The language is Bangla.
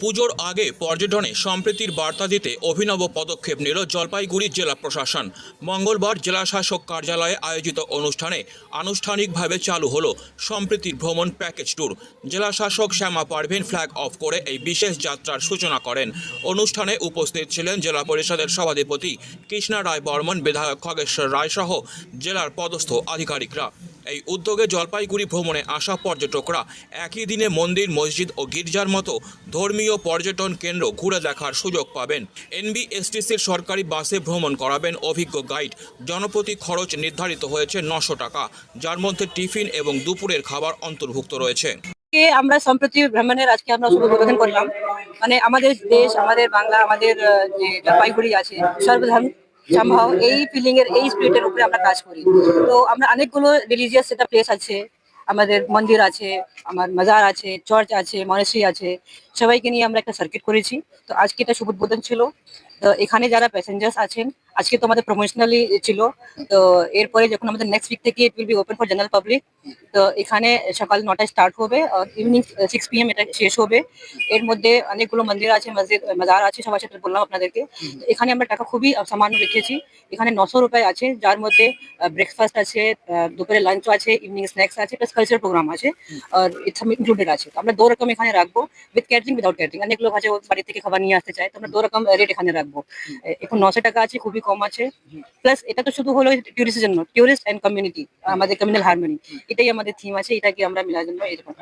পুজোর আগে পর্যটনে সম্প্রীতির বার্তা দিতে অভিনব পদক্ষেপ নিল জলপাইগুড়ি জেলা প্রশাসন। মঙ্গলবার জেলা শাসক কার্যালয়ে আয়োজিত অনুষ্ঠানে আনুষ্ঠানিকভাবে চালু হলো সম্প্রীতির ভ্রমণ প্যাকেজ ট্যুর। জেলা শাসক শ্যামা পারভিন ফ্ল্যাগ অফ করে এই বিশেষ যাত্রার সূচনা করেন। অনুষ্ঠানে উপস্থিত ছিলেন জেলা পরিষদের সভাধিপতি কৃষ্ণা রায় বর্মন, বিধায়ক খগেশ্বর রায় সহ জেলার পদস্থ আধিকারিকরা। এই উদ্যোগে জলপাইগুড়ি ভ্রমণে আসা পর্যটকরা একই দিনে মন্দির, মসজিদ ও গির্জার মতো ধর্মীয় পর্যটন কেন্দ্র ঘুরে দেখার সুযোগ পাবেন। এনবিএসটিসির সরকারি বাসে ভ্রমণ করাবেন অভিজ্ঞ গাইড। জনপ্রতি খরচ নির্ধারিত হয়েছে নশো টাকা, যার মধ্যে টিফিন এবং দুপুরের খাবার অন্তর্ভুক্ত রয়েছে। আমরা সম্প্রতি ভ্রমণের আজকে আমরা শুভ উদ্বোধন করলাম। মানে আমাদের দেশ, আমাদের বাংলা, আমাদের যে জলপাইগুড়ি আছে সর্বধর্ম সম্ভব এই ফিলিং এর, এই স্পিরিটের উপরে আমরা কাজ করি। তো আমরা অনেকগুলো রিলিজিয়াস সেটা প্লেস আছে। আমাদের মন্দির আছে, আমার মাজার আছে চার্চ আছে মনেসি আছে। সবাইকে নিয়ে আমরা একটা সার্কিট করেছি। তো আজকে এটা উদ্বোধন ছিল। তো এখানে যারা প্যাসেঞ্জার্স আছেন আজকে তো আমাদের প্রমোশনালি ছিল, তো এরপরে যখন আমাদের নেক্সট উইক থেকে it will be open for general public তো এখানে সকাল নটায় স্টার্ট হবে ইভিনিং সিক্স পিএম এটা শেষ হবে। এর মধ্যে অনেকগুলো মন্দির আছে, মসজিদ মাজার আছে, সবার সাথে বললাম আপনাদেরকে। এখানে আমরা টাকা খুবই সামান্য রেখেছি, এখানে নশো রুপায় আছে, যার মধ্যে ব্রেকফাস্ট আছে দুপুরে লাঞ্চ আছে ইভিনিং স্ন্যাক্স আছে প্লাস কালচার প্রোগ্রাম আছে, আর ইটস ইনক্লুডেড আছে। আমরা দু রকম এখানে রাখব উইথ ক্যাটারিং উইদাউট ক্যাটারিং অনেক লোক আছে বাড়ি থেকে খাবার নিয়ে আসতে চায়, তো আমরা দু রকম রেট এখানে রাখব। এখন নশো টাকা আছে, খুবই কম আছে প্লাস এটা তো শুধু হলো টুরিস্টের জন্য টুরিস্ট অ্যান্ড কমিউনিটি আমাদের কমিউনাল হারমোনি এটাই আমাদের থিম আছে, এটাকে আমরা মেলার জন্য এরকম।